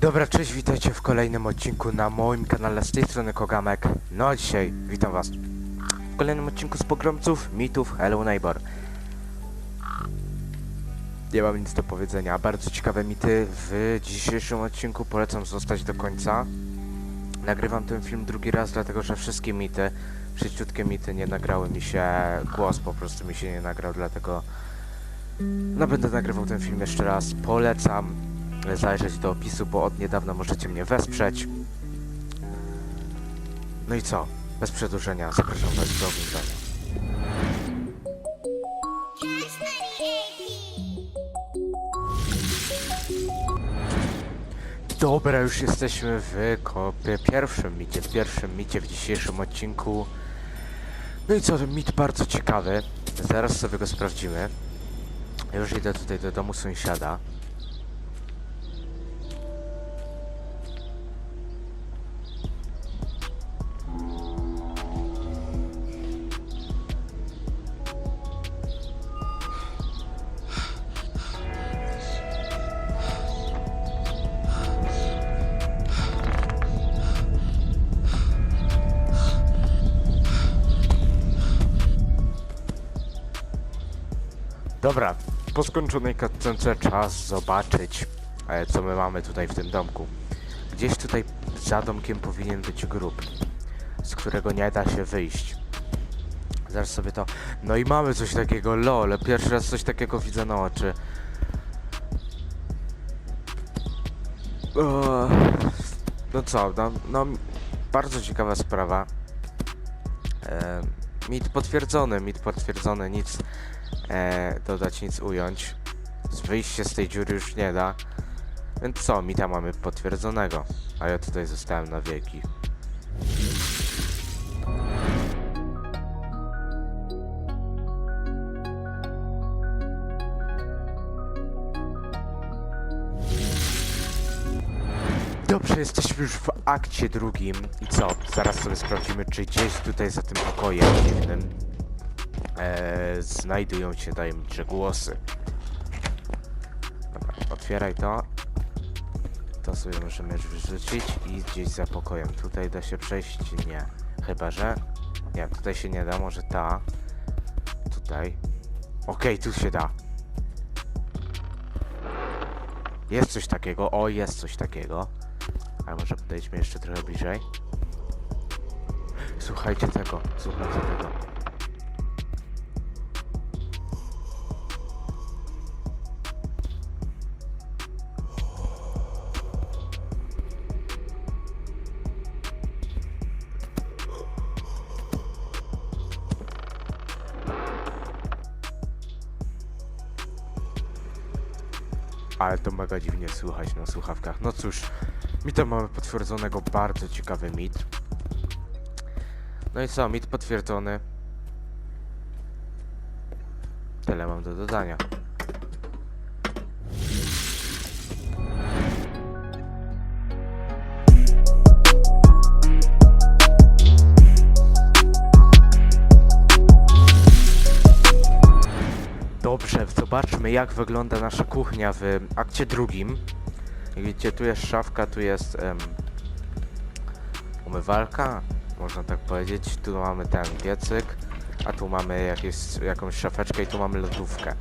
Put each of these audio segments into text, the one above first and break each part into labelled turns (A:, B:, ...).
A: Dobra, cześć, witajcie w kolejnym odcinku na moim kanale z tej strony Kogamek. No a dzisiaj witam was w kolejnym odcinku z pogromców, mitów, Hello Neighbor. Nie mam nic do powiedzenia, bardzo ciekawe mity w dzisiejszym odcinku, polecam zostać do końca. Nagrywam ten film drugi raz, dlatego że wszystkie mity, szybciutkie mity nie nagrały mi się, głos po prostu mi się nie nagrał, dlatego no będę nagrywał ten film jeszcze raz, polecam zajrzeć do opisu, bo od niedawna możecie mnie wesprzeć. No i co? Bez przedłużenia zapraszam was do oglądania. Dobra, już jesteśmy w kopie pierwszym micie, w pierwszym micie w dzisiejszym odcinku. No i co, ten mit bardzo ciekawy. Zaraz sobie go sprawdzimy. Już idę tutaj do domu sąsiada. Dobra, po skończonej cutscence czas zobaczyć, e, co my mamy tutaj w tym domku. Gdzieś tutaj za domkiem powinien być grób, z którego nie da się wyjść. Zaraz sobie to... No i mamy coś takiego, lol, pierwszy raz coś takiego widzę na oczy. No co, no, no bardzo ciekawa sprawa. Mit potwierdzony, mit potwierdzony, nic e, dodać, nic ująć. Z wyjście z tej dziury już nie da. Więc co, mita mamy potwierdzonego. A ja tutaj zostałem na wieki. Dobrze, jesteśmy już w akcie drugim. I co? Zaraz sobie sprawdzimy, czy gdzieś tutaj za tym pokojem dziwnym e, znajdują się tajemnicze głosy. Dobra, otwieraj to. To sobie możemy już wyrzucić i gdzieś za pokojem. Tutaj da się przejść? Nie. Chyba, że... Nie, tutaj się nie da, może ta. Tutaj. Okej, tu się da. Jest coś takiego, o jest coś takiego. Ale może podejdźmy jeszcze trochę bliżej. Słuchajcie tego, słuchajcie tego. Ale to mega dziwnie słychać na słuchawkach. No cóż, mitem mamy potwierdzonego bardzo ciekawy mit. No i co, mit potwierdzony. Tyle mam do dodania. Dobrze, zobaczmy jak wygląda nasza kuchnia w akcie drugim. Jak widzicie, tu jest szafka, tu jest em, umywalka, można tak powiedzieć. Tu mamy ten piecyk, a tu mamy jakieś, jakąś szafeczkę i tu mamy lodówkę.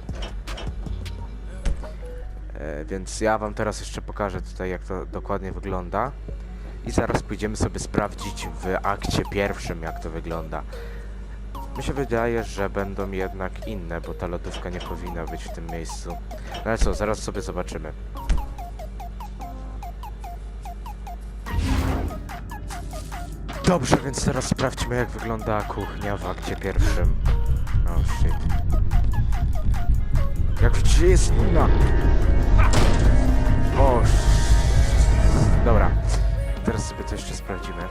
A: E, więc ja wam teraz jeszcze pokażę tutaj jak to dokładnie wygląda. I zaraz pójdziemy sobie sprawdzić w akcie pierwszym jak to wygląda. Mi się wydaje, że będą jednak inne, bo ta lodówka nie powinna być w tym miejscu. No ale co, zaraz sobie zobaczymy. Dobrze, więc teraz sprawdźmy jak wygląda kuchnia w akcie pierwszym. Oh shit. Jak widzicie jest inna. O Dobra. Teraz sobie to jeszcze sprawdzimy.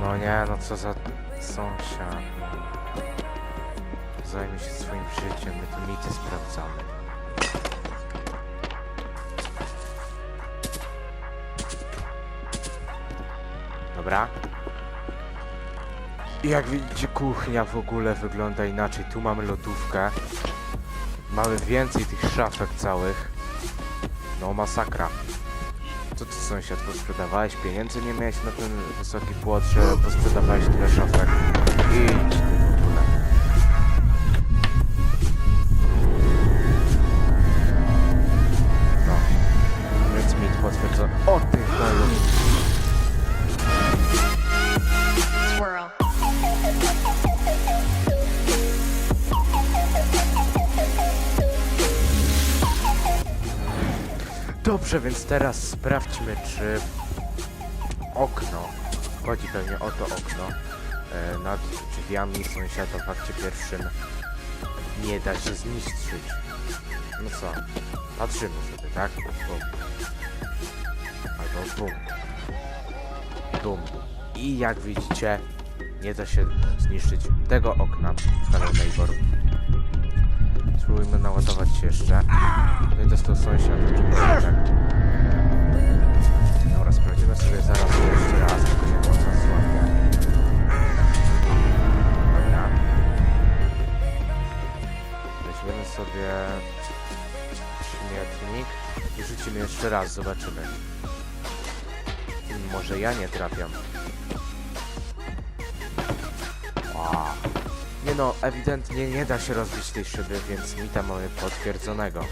A: No nie, no co za sąsiad. Zajmie się swoim życiem, my tu mity sprawdzamy. Dobra. I jak widzicie, kuchnia w ogóle wygląda inaczej. Tu mamy lodówkę. Mamy więcej tych szafek całych. No masakra. Co ty sąsiad, posprzedawałeś pieniędzy, nie miałeś na ten wysoki płot, że posprzedawałeś tyle szafek. Idź Dobrze, więc teraz sprawdźmy, czy okno, chodzi pewnie o to okno, e, nad drzwiami sąsiada w akcie pierwszym nie da się zniszczyć. No co, patrzymy sobie, tak? Bum. Albo bum. Bum. I jak widzicie, nie da się zniszczyć tego okna kanał Neighbor. Spróbujmy naładować się jeszcze. No i dostał sąsiad. Weźmiemy sobie śmietnik i rzucimy jeszcze raz, zobaczymy. Może ja nie trafiam. A. Nie no, ewidentnie nie da się rozbić tej szyby, więc mita mamy potwierdzonego.